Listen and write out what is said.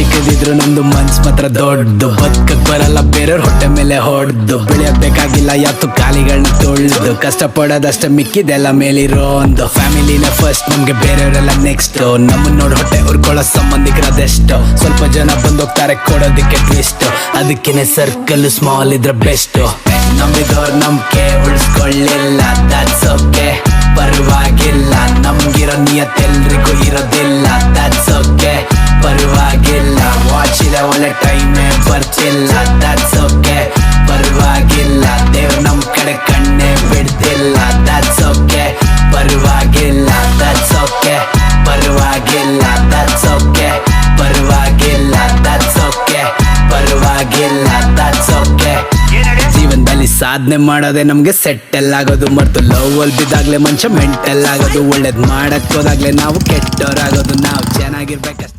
ಚಿಕ್ಕದಿದ್ರು ನಂದು ಮನ್ಸ್ ಮಾತ್ರ ದೊಡ್ಡದು ಬದುಕಕ್ ಬರಲ್ಲ, ಬೇರೆಯವ್ರ ಹೊಟ್ಟೆ ಮೇಲೆ ಹೊಡ್ದು. ಬೆಳೆಯಬೇಕಾಗಿಲ್ಲ, ಯಾವತ್ತು ಕಾಲಿಗಳನ್ನ ತೊಳ್ದು. ಕಷ್ಟ ಪಡೋದಷ್ಟ ಮಿಕ್ಕಿದೆಲ್ಲ ಮೇಲಿರೋ ಒಂದು. ಫ್ಯಾಮಿಲಿನ ಫಸ್ಟ್ ನಮ್ಗೆ ಬೇರೆಯವರೆಲ್ಲ ನೆಕ್ಸ್ಟ್ ನಮ್ಮನ್ನ ನೋಡಿ ಹೊಟ್ಟೆ ಉರ್ಕೊಳ್ಳೋ ಸಂಬಂಧಿಕರದೆಷ್ಟು. ಸ್ವಲ್ಪ ಜನ ಬಂದೋಗ್ತಾರೆ ಕೊಡೋದಕ್ಕೆ ಟ್ವಿಸ್ಟ್ ಅದಕ್ಕೇನೆ ಸರ್ಕಲ್ ಸ್ಮಾಲ್ ಇದ್ರೆ ಬೆಸ್ಟ್ ನಂಬಿದವ್ರ ನಂಬಿಕೆ ಉಳಿಸ್ಕೊಳ್ಳಿಲ್ಲ ದಟ್ಸ್ ಓಕೆ ಪರವಾಗಿಲ್ಲ, ನಮ್ಗಿರೋ ನಿಯತ್ ಎಲ್ರಿಗೂ ಇರೋದಿಲ್ಲ ದಟ್ಸ್ ಓಕೆ ಪರವಾಗಿಲ್ಲ ದಟ್ಸ್ ಓಕೆ ಪರವಾಗಿಲ್ಲ ದಟ್ಸ್ ಓಕೆ ಪರವಾಗಿಲ್ಲ ದಟ್ಸ್ ಓಕೆ ಜೀವನದಲ್ಲಿ ಸಾಧನೆ ಮಾಡೋದೇ ನಮ್ಗೆ ಸೆಟ್ಟಲ್ ಆಗೋದು ಮತ್ತು ಲವ್ ಅಲ್ಲಿ ಬಿದ್ದಾಗ್ಲೇ ಮನುಷ್ಯ ಮೆಂಟಲ್ ಆಗೋದು, ಒಳ್ಳೇದ್ ಮಾಡಕ್ ಹೋದಾಗ್ಲೇ ನಾವು ಕೆಟ್ಟೋರಾಗೋದು, ನಾವು ಚೆನ್ನಾಗಿರ್ಬೇಕಷ್ಟೇ.